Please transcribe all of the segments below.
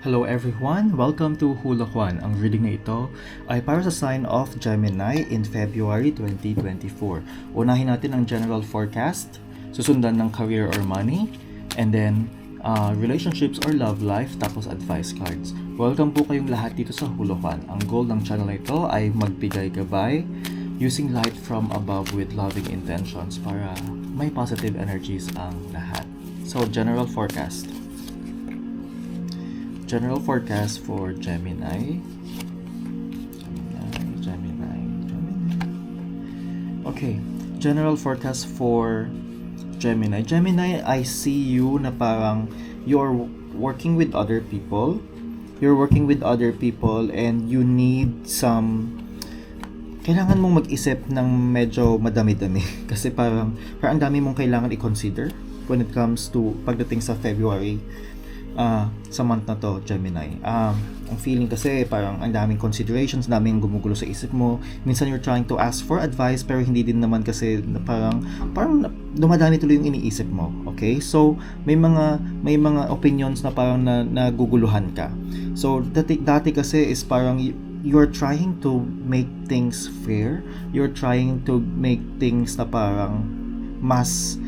Hello everyone! Welcome to Hula Juan. Ang reading na ito ay para sa sign of Gemini in February 2024. Unahin natin ang general forecast, susundan ng career or money, and then uh, relationships or love life, tapos advice cards. Welcome po kayong lahat dito sa Hula Juan. Ang goal ng channel na ito ay magbigay gabay using light from above with loving intentions para may positive energies ang lahat. So, general forecast. General forecast for Gemini. Gemini, Gemini, Gemini. Okay, general forecast for Gemini. Gemini, I see you na parang you're working with other people. You're working with other people and you need some kailangan mong mag-isip ng medyo madami-dami kasi parang parang ang dami mong kailangan i-consider when it comes to pagdating sa February ah sa month na to, Gemini. Um, ang feeling kasi parang ang daming considerations, daming gumugulo sa isip mo. Minsan you're trying to ask for advice pero hindi din naman kasi na parang parang dumadami tuloy yung iniisip mo. Okay? So, may mga may mga opinions na parang na, naguguluhan ka. So, dati, dati kasi is parang you're trying to make things fair. You're trying to make things na parang mas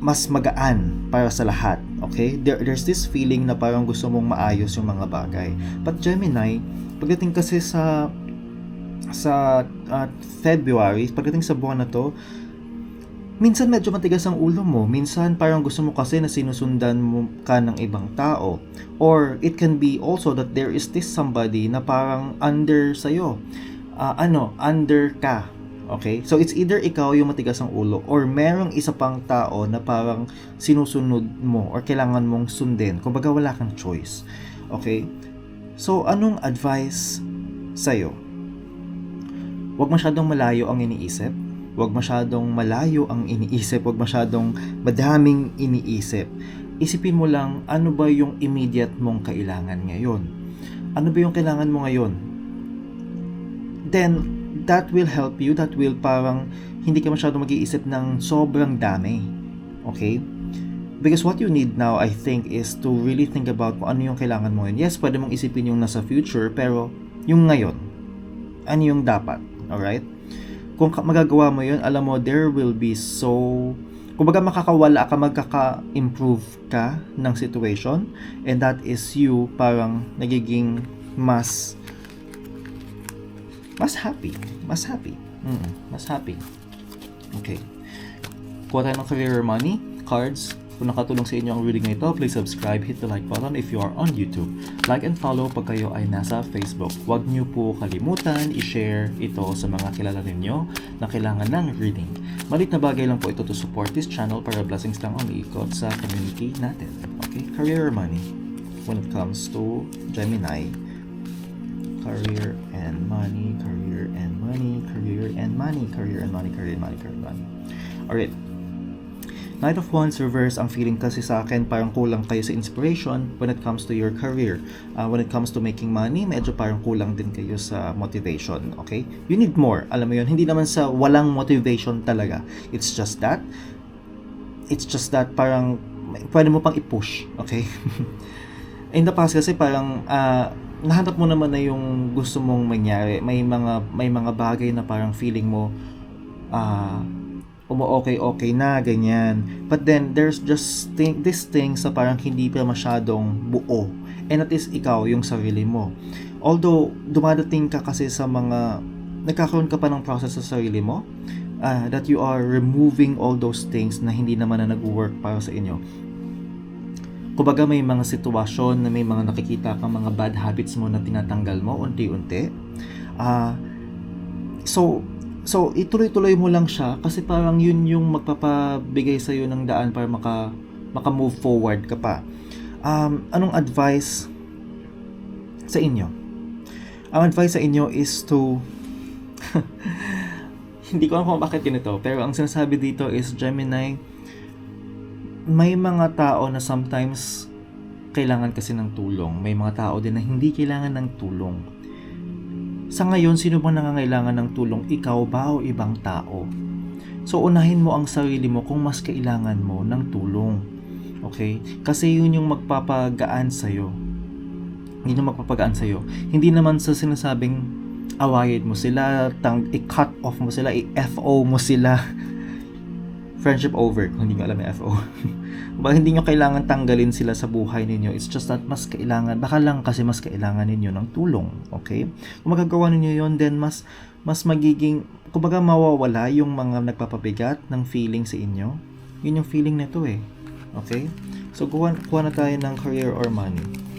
mas magaan para sa lahat. Okay? There, there's this feeling na parang gusto mong maayos yung mga bagay. But Gemini, pagdating kasi sa sa uh, February, pagdating sa buwan na to, minsan medyo matigas ang ulo mo. Minsan parang gusto mo kasi na sinusundan mo ka ng ibang tao. Or it can be also that there is this somebody na parang under sa'yo. Ah, ano, under ka. Okay? So it's either ikaw yung matigas ang ulo or merong isa pang tao na parang sinusunod mo or kailangan mong sundin. Kumbaga wala kang choice. Okay? So anong advice sa'yo? Huwag masyadong malayo ang iniisip. Huwag masyadong malayo ang iniisip. Huwag masyadong madaming iniisip. Isipin mo lang ano ba yung immediate mong kailangan ngayon. Ano ba yung kailangan mo ngayon? Then, that will help you. That will parang hindi ka masyadong mag-iisip ng sobrang dami. Okay? Because what you need now, I think, is to really think about kung ano yung kailangan mo ngayon. Yes, pwede mong isipin yung nasa future, pero yung ngayon, ano yung dapat. Alright? Kung magagawa mo yun, alam mo, there will be so... Kumbaga makakawala ka, magkaka-improve ka ng situation and that is you parang nagiging mas mas happy. Mas happy. Mm, mas happy. Okay. Kuha tayo ng career money, cards. Kung nakatulong sa inyo ang reading na ito, please subscribe, hit the like button if you are on YouTube. Like and follow pag kayo ay nasa Facebook. Huwag niyo po kalimutan i-share ito sa mga kilala ninyo na kailangan ng reading. Malit na bagay lang po ito to support this channel para blessings lang ang iikot sa community natin. Okay? Career money when it comes to Gemini career and money, career and money, career and money, career and money, career and money, career and money. Alright. Knight of Wands reverse, ang feeling kasi sa akin parang kulang kayo sa inspiration when it comes to your career. Uh, when it comes to making money, medyo parang kulang din kayo sa motivation, okay? You need more, alam mo yun. Hindi naman sa walang motivation talaga. It's just that, it's just that parang pwede mo pang i-push, okay? In the past kasi parang ah, nahanap mo naman na yung gusto mong mangyari. May mga may mga bagay na parang feeling mo ah umo-okay okay na ganyan. But then there's just thing, this thing sa parang hindi pa masyadong buo. And at least ikaw yung sarili mo. Although dumadating ka kasi sa mga nagkakaroon ka pa ng process sa sarili mo ah, that you are removing all those things na hindi naman na nag-work para sa inyo kumbaga may mga sitwasyon na may mga nakikita kang mga bad habits mo na tinatanggal mo unti-unti. Ah, so so ituloy-tuloy mo lang siya kasi parang yun yung magpapabigay sa iyo ng daan para maka maka-move forward ka pa. Um, anong advice sa inyo? Ang advice sa inyo is to hindi ko alam kung bakit ganito, pero ang sinasabi dito is Gemini, may mga tao na sometimes kailangan kasi ng tulong. May mga tao din na hindi kailangan ng tulong. Sa ngayon, sino bang nangangailangan ng tulong? Ikaw ba o ibang tao? So, unahin mo ang sarili mo kung mas kailangan mo ng tulong. Okay? Kasi yun yung magpapagaan sa'yo. Hindi na magpapagaan sa'yo. Hindi naman sa sinasabing awayin mo sila, tang i-cut off mo sila, i-FO mo sila. Friendship over, kung hindi nyo alam yung FO. Ba, hindi nyo kailangan tanggalin sila sa buhay ninyo. It's just that mas kailangan, baka lang kasi mas kailangan ninyo ng tulong. Okay? Kung magagawa ninyo yon then mas, mas magiging, kumbaga mawawala yung mga nagpapabigat ng feeling sa inyo. Yun yung feeling nito eh. Okay? So, kuha, kuha na tayo ng career or money.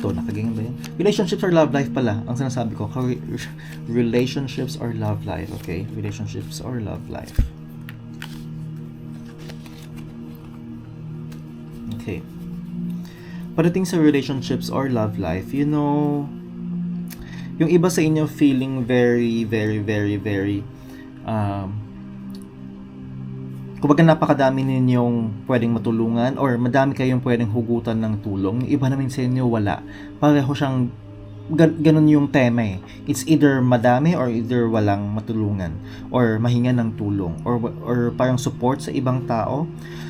To? Nakaganyan ba yan? Relationships or love life pala. Ang sinasabi ko, relationships or love life. Okay? Relationships or love life. Okay. Pagdating sa relationships or love life, you know, yung iba sa inyo feeling very, very, very, very, um, kumbaga napakadami ninyong pwedeng matulungan or madami kayong pwedeng hugutan ng tulong. Yung iba namin sa inyo wala. Pareho siyang gan- ganun yung tema eh. It's either madami or either walang matulungan or mahinga ng tulong or or parang support sa ibang tao.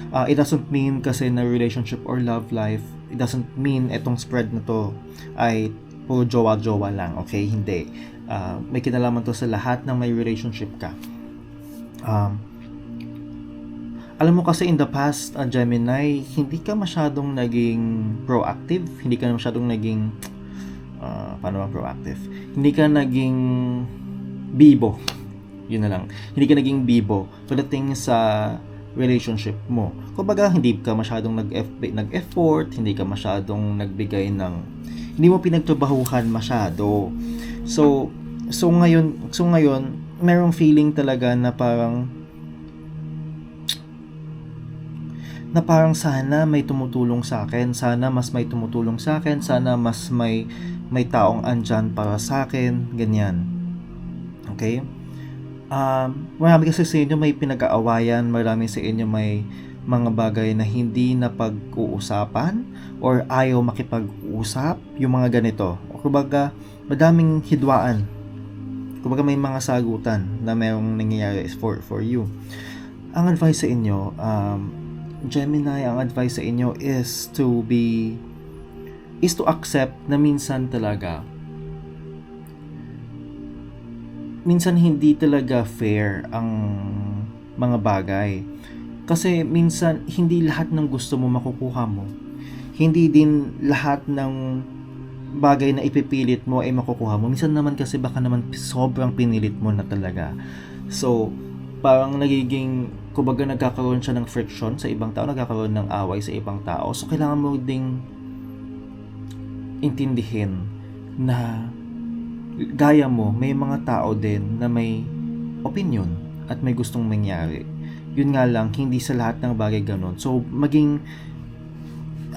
Uh, it doesn't mean kasi na relationship or love life, it doesn't mean etong spread na to ay puro jowa-jowa lang, okay? Hindi. Uh, may kinalaman to sa lahat ng may relationship ka. Um, alam mo kasi in the past, uh, Gemini, hindi ka masyadong naging proactive, hindi ka masyadong naging uh, paano ba proactive? Hindi ka naging bibo. Yun na lang. Hindi ka naging bibo pagdating sa relationship mo. Kumbaga, hindi ka masyadong nag-effort, hindi ka masyadong nagbigay ng hindi mo pinagtrabahuhan masyado. So, so ngayon, so ngayon, merong feeling talaga na parang na parang sana may tumutulong sa akin, sana mas may tumutulong sa akin, sana mas may may taong andyan para sa akin, ganyan. Okay? Um, marami kasi sa inyo may pinag-aawayan, marami sa inyo may mga bagay na hindi na pag-uusapan or ayaw makipag-usap, yung mga ganito. O kumbaga, madaming hidwaan. Kumbaga may mga sagutan na mayroong nangyayari for, for you. Ang advice sa inyo, um, Gemini, ang advice sa inyo is to be is to accept na minsan talaga minsan hindi talaga fair ang mga bagay. Kasi minsan hindi lahat ng gusto mo makukuha mo. Hindi din lahat ng bagay na ipipilit mo ay makukuha mo. Minsan naman kasi baka naman sobrang pinilit mo na talaga. So, parang nagiging kumbaga nagkakaroon siya ng friction sa ibang tao, nagkakaroon ng away sa ibang tao. So, kailangan mo ding intindihin na gaya mo, may mga tao din na may opinion at may gustong mangyari. Yun nga lang, hindi sa lahat ng bagay ganun. So, maging,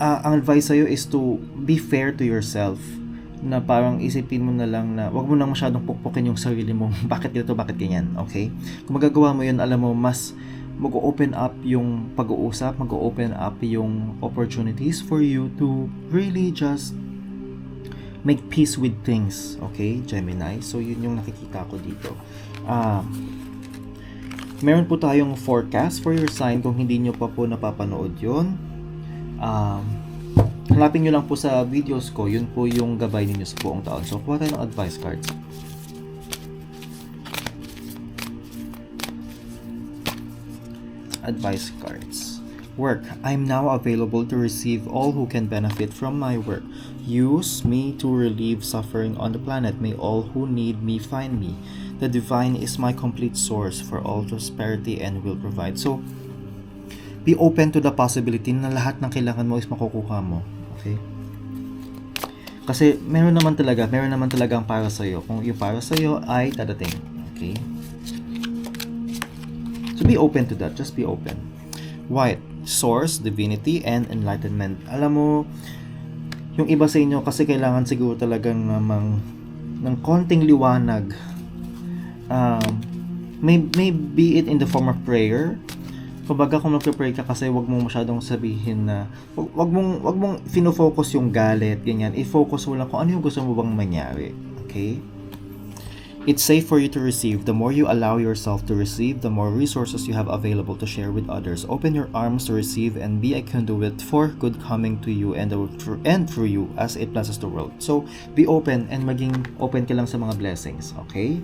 uh, ang advice sa'yo is to be fair to yourself na parang isipin mo na lang na wag mo nang masyadong pukpukin yung sarili mo bakit ganito, bakit ganyan, okay? Kung magagawa mo yun, alam mo, mas mag-open up yung pag-uusap, mag-open up yung opportunities for you to really just make peace with things. Okay, Gemini? So, yun yung nakikita ko dito. Ah, meron po tayong forecast for your sign kung hindi nyo pa po napapanood yun. Um, hanapin nyo lang po sa videos ko, yun po yung gabay ninyo sa buong taon. So, kuha tayo ng advice cards. Advice cards. Work. I'm now available to receive all who can benefit from my work. Use me to relieve suffering on the planet. May all who need me find me. The divine is my complete source for all prosperity and will provide. So, be open to the possibility na lahat ng kailangan mo is makukuha mo. Okay? Kasi meron naman talaga, meron naman talaga ang para sa'yo. Kung yung para sa'yo ay dadating. Okay? So be open to that. Just be open. White, source, divinity, and enlightenment. Alam mo, yung iba sa inyo kasi kailangan siguro talagang namang ng konting liwanag. Um, may, may be it in the form of prayer. Kumbaga kung magpe-pray ka kasi wag mong masyadong sabihin na wag, wag mong wag mong fino-focus yung galit, ganyan. I-focus mo lang kung ano yung gusto mo bang mangyari. Okay? It's safe for you to receive. The more you allow yourself to receive, the more resources you have available to share with others. Open your arms to receive and be a conduit for good coming to you and, through, and through you as it blesses the world. So, be open and maging open ka lang sa mga blessings. Okay?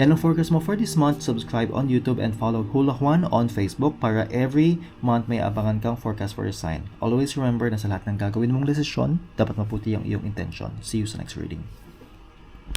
Yan ang forecast mo for this month. Subscribe on YouTube and follow Hula Juan on Facebook para every month may abangan kang forecast for your sign. Always remember na sa lahat ng gagawin mong desisyon, dapat maputi ang iyong intention. See you sa next reading.